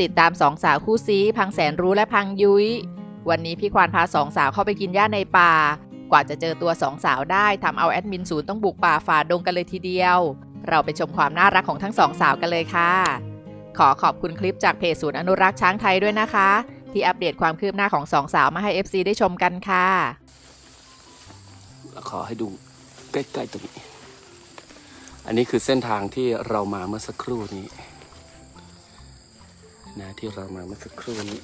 ติดตามสองสาวคู่ซีพังแสนรู้และพังยุย้ย วันนี้พี่ควานพาสองสาวเข้าไปกินหญ้าในป่า กว่าจะเจอตัวสองสาวได้ทำเอาแอดมินศูนย์ต้องบุกป่าฝ่าดงกันเลยทีเดียว เราไปชมความน่ารักของทั้งสองสาวกันเลยค่ะ ขอขอบคุณคลิปจากเพจศูนย์อนุรักษ์ช้างไทยด้วยนะคะ ที่อัปเดตความคืบหน้าของสองสาวมาให้ FC ได้ชมกันค่ะขอให้ดูใกล้ๆตรงนี้ อันนี้คือเส้นทางที่เรามาเมื่อสักครู่นี้ นะที่เรามาเมื่อสักครู่นี้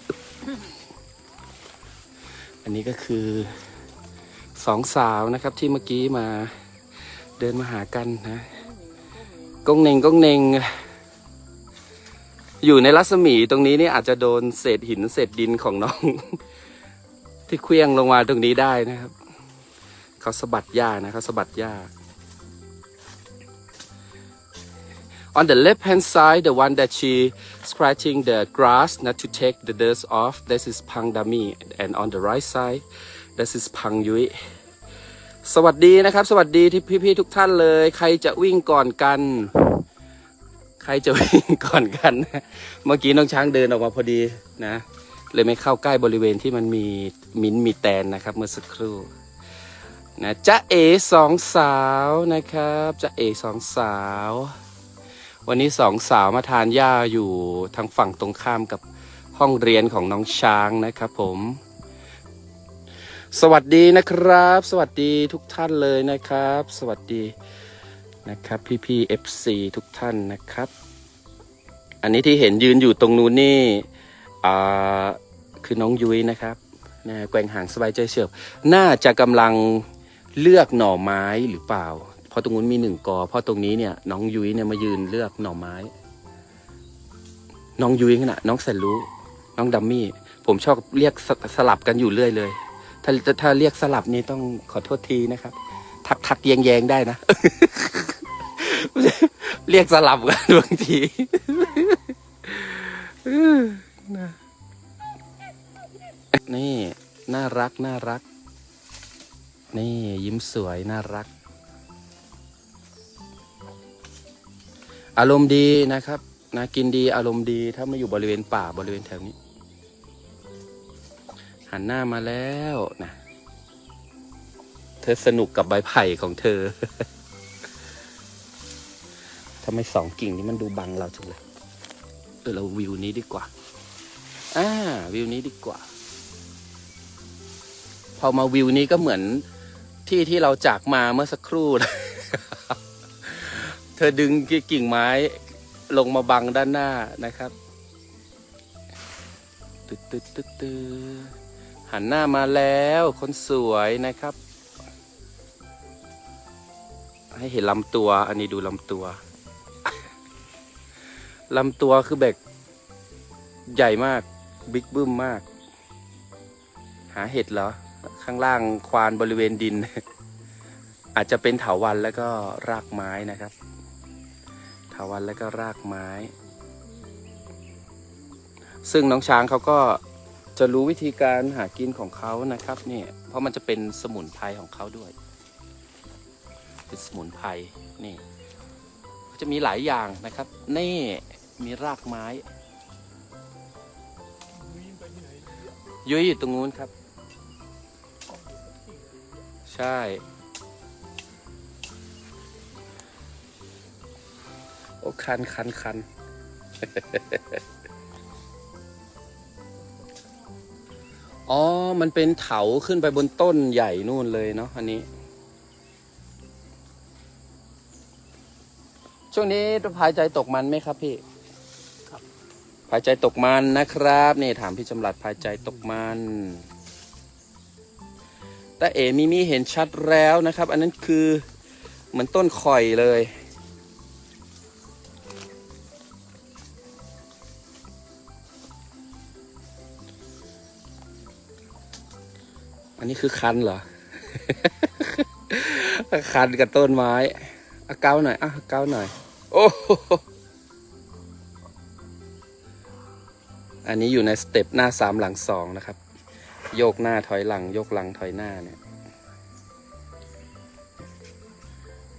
อันนี้ก็คือสองสาวนะครับที่เมื่อกี้มาเดินมาหากันนะกงเน่งกงเน่งอยู่ในรัศมีตรงนี้นี่อาจจะโดนเศษหินเศษดินของน้อง ที่เคลี้ยงลงมาตรงนี้ได้นะครับ เขาสะบัดหญ้านะเขาสะบัดหญ้า On the left hand side the one that she scratching the grass not to take the dirt off this is Pang Dami and on the right side this is Pang Yui สวัสดีนะครับ สวัสดีที่พี่ๆทุกท่านเลย ใครจะวิ่งก่อนกัน ใครจะวิ่งก่อนกัน เมื่อกี้น้องช้างเดินออกมาพอดีนะ เลยไม่เข้าใกล้บริเวณที่มันมีมิ้นมีแตนนะครับ เมื่อสักครู่นะจ๊ะเอสองสาวนะครับจ๊ะเอสองสาว วันนี้สองสาวมาทานหญ้าอยู่ทางฝั่งตรงข้ามกับห้องเรียนของน้องช้างนะครับผม สวัสดีนะครับ สวัสดีทุกท่านเลยนะครับ สวัสดีนะครับพี่พี่เอฟซีทุกท่านนะครับ อันนี้ที่เห็นยืนอยู่ตรงนู้นนี่อ่าคือน้องยุ้ยนะครับนะแกว่งหางสบายใจเฉียบน่าจะกำลังเลือกหน่อไม้หรือเปล่า เพราะตรงนู้นมีหนึ่งกอ เพราะตรงนี้เนี่ยน้องยุ้ยเนี่ยมายืนเลือกหน่อไม้ น้องยุ้ยขนาดน้องแสนรู้ น้องดัมมี่ ผมชอบเรียกสสลับกันอยู่เรื่อยเลย ถ้าถ้าเรียกสลับนี่ต้องขอโทษทีนะครับ ทักทักแยงแยงได้นะ เรียกสลับกันบางทีนี่ น่ารักน่ารัก นี่ยิ้มสวยน่ารัก อารมณ์ดีนะครับนะกินดีอารมณ์ดีถ้ามาอยู่บริเวณป่าบริเวณแถวนี้ หันหน้ามาแล้วนะเธอสนุกกับใบไผ่ของเธอทำไมสองกิ่งนี้มันดูบังเราจังเลยเออเราวิวนี้ดีกว่าอ่าวิวนี้ดีกว่า พอมาวิวนี้ก็เหมือนที่ที่เราจากมาเมื่อสักครู่เลย ธอดึงกิ่งไม้ลงมาบังด้านหน้านะครับตึ๊ดตึ๊ดตึ๊ดตึ๊ดหันหน้ามาแล้วคนสวยนะครับ ให้เห็นลำตัว อันนี้ดูลำตัวลำตัวคือแบบใหญ่มากบิ๊กบึ้มมาก หาเห็ดเหรอ ข้างล่างควานบริเวณดิน อาจจะเป็นเถาวันแล้วก็รากไม้นะครับ ถาวันแล้วก็รากไม้ ซึ่งน้องช้างเขาก็จะรู้วิธีการหากินของเขานะครับเนี่ยเพราะมันจะเป็นสมุนไพรของเขาด้วย เป็นสมุนไพรนี่จะมีหลายอย่างนะครับ นี่มีรากไม้ ยุ้ยอยู่ตรงนู้นครับ ใช่ คันคันคันอ๋อ มันเป็นเถาขึ้นไปบนต้นใหญ่นู่นเลยเนาะอันนี้ ช่วงนี้พายใจตกมันไหมครับพี่พายใจตกมันนะครับ นี่ถามพี่จำหลัดพายใจตกมันแต่เอมิมีเห็นชัดแล้วนะครับ อันนั้นคือเหมือนต้นข่อยเลย อันนี้คือคันเหรอ คันกับต้นไม้เอาเก้าหน่อยอะเก้าหน่อย โอ้โหอันนี้อยู่ในสเต็ปหน้าสามหลังสองนะครับ โยกหน้าถอยหลัง โยกหลังถอยหน้าเนี่ย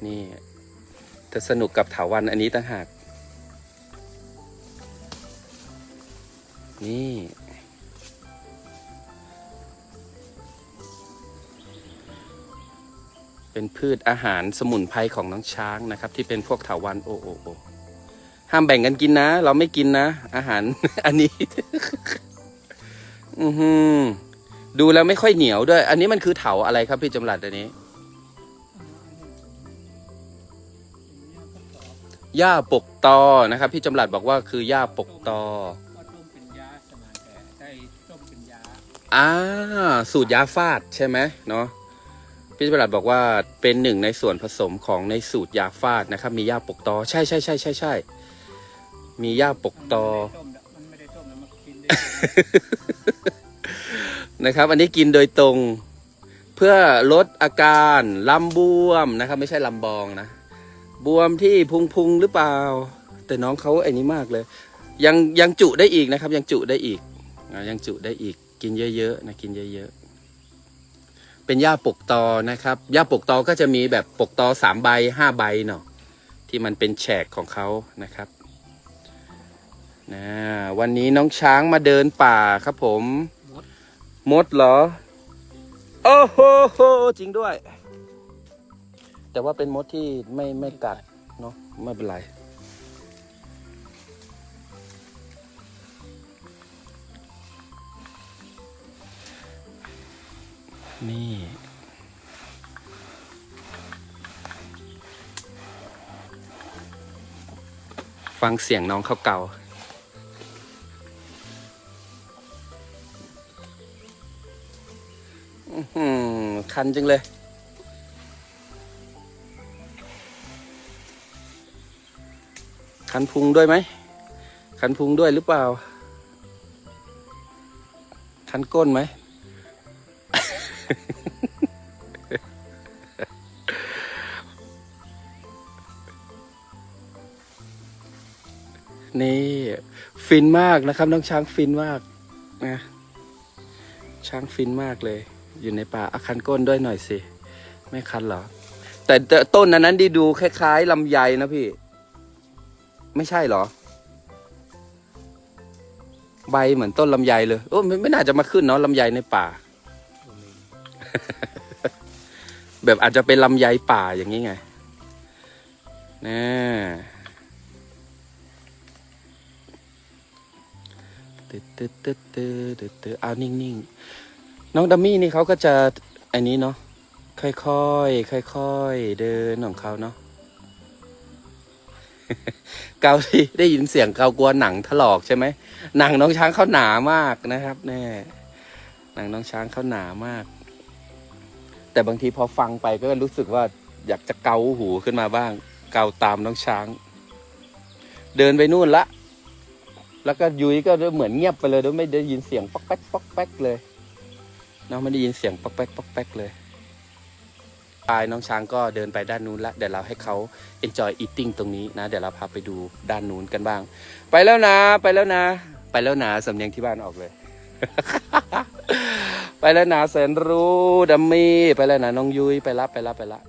นี่จะสนุกกับถาวันอันนี้ต่างหาก นี่ เป็นพืชอาหารสมุนไพรของน้องช้างนะครับ ที่เป็นพวกเถาวันโอโอโอห้ามแบ่งกันกินนะ เราไม่กินนะ อาหาร อันนี้ อือหือดูแล้วไม่ค่อยเหนียวด้วย อันนี้มันคือเถาอะไรครับพี่จำหลัดอันนี้หญ้าปกตอนะครับ พี่จำหลัดบอกว่าคือหญ้าปกตอก็ต้มเป็นยาสมานแต่ได้ต้มเป็นยาอ่าสูตรยาฟาดใช่ไหมเนาะ พี่ประหลัดบอกว่าเป็นหนึ่งในส่วนผสมของในสูตรยาฟาดนะครับ มีหญ้าปกตอ ใช่ใช่ใช่ใช่ใช่มีหญ้าปกตอ มันไม่ได้ต้มแล้วมันกินได้นะครับ อันนี้กินโดยตรง เพื่อลดอาการลำบวมนะครับ ไม่ใช่ลำบองนะ บวมที่พุงพุงหรือเปล่า แต่น้องเขาไอ้นี้มากเลย ยังยังจุได้อีกนะครับ ยังจุได้อีก ยังจุได้อีก กินเยอะๆนะกินเยอะๆ เป็นหญ้าปกตอนะครับหญ้าปกตอก็จะมีแบบปกตอสามใบห้าใบเนาะที่มันเป็นแฉกของเขานะครับนะวันนี้น้องช้างมาเดินป่าครับผมมดมดเหรอ โอ้โหจริงด้วย แต่ว่าเป็นมดที่ไม่ไม่กัดเนาะไม่เป็นไร นี่ ฟังเสียงน้องเขาเก่าคันจังเลย คันพุงด้วยไหม คันพุงด้วยหรือเปล่า คันก้นไหม นี่ ฟินมากนะครับ น้องช้างฟินมากนะช้างฟินมากเลย อยู่ในป่าอาคันก้นด้วยหน่อยสิ ไม่คันเหรอแต่แต่ต้นนั้นนั้นดีดูคล้ายๆลำไยนะพี่ ไม่ใช่เหรอ ใบเหมือนต้นลำไยเลยโอ้ไม่ไม่น่าจะมาขึ้นเนาะลำไยในป่า แบบอาจจะเป็นลำไยป่าอย่างนี้ไงนะ ตึ๊ดตึ๊ดตึ๊ดตึ๊ดตึ๊ดตึ๊ดเอานิ่งๆ น้องดัมมี่นี่เขาก็จะอันนี้เนาะค่อยๆค่อยๆเดินของเขาเนาะเกาที่ได้ยินเสียงเกากลัวหนังถลอกใช่ไหมหนังน้องช้างเขาหนามากนะครับ แน่หนังน้องช้างเขาหนามาก แต่บางทีพอฟังไปก็รู้สึกว่าอยากจะเกาหูขึ้นมาบ้าง เกาตามน้องช้าง เดินไปนู่นละ แล้วก็ยุ้ยก็เหมือนเงียบไปเลยโดยไม่ได้ยินเสียงป๊อกแป๊กป๊อกแป๊กเลยน้องไม่ได้ยินเสียงป๊อกแป๊กป๊อกแป๊กเลยปายน้องช้างก็เดินไปด้านนู้นละเดี๋ยวเราให้เขา enjoy eating ตรงนี้นะ เดี๋ยวเราพาไปดูด้านนู้นกันบ้าง ไปแล้วนะ ไปแล้วนะ ไปแล้วนะสำเนียงที่บ้านออกเลย ไปแล้วนะแสนรู้ดัมมี่ไปแล้วนะน้องยุ้ยไปละไปละไปละ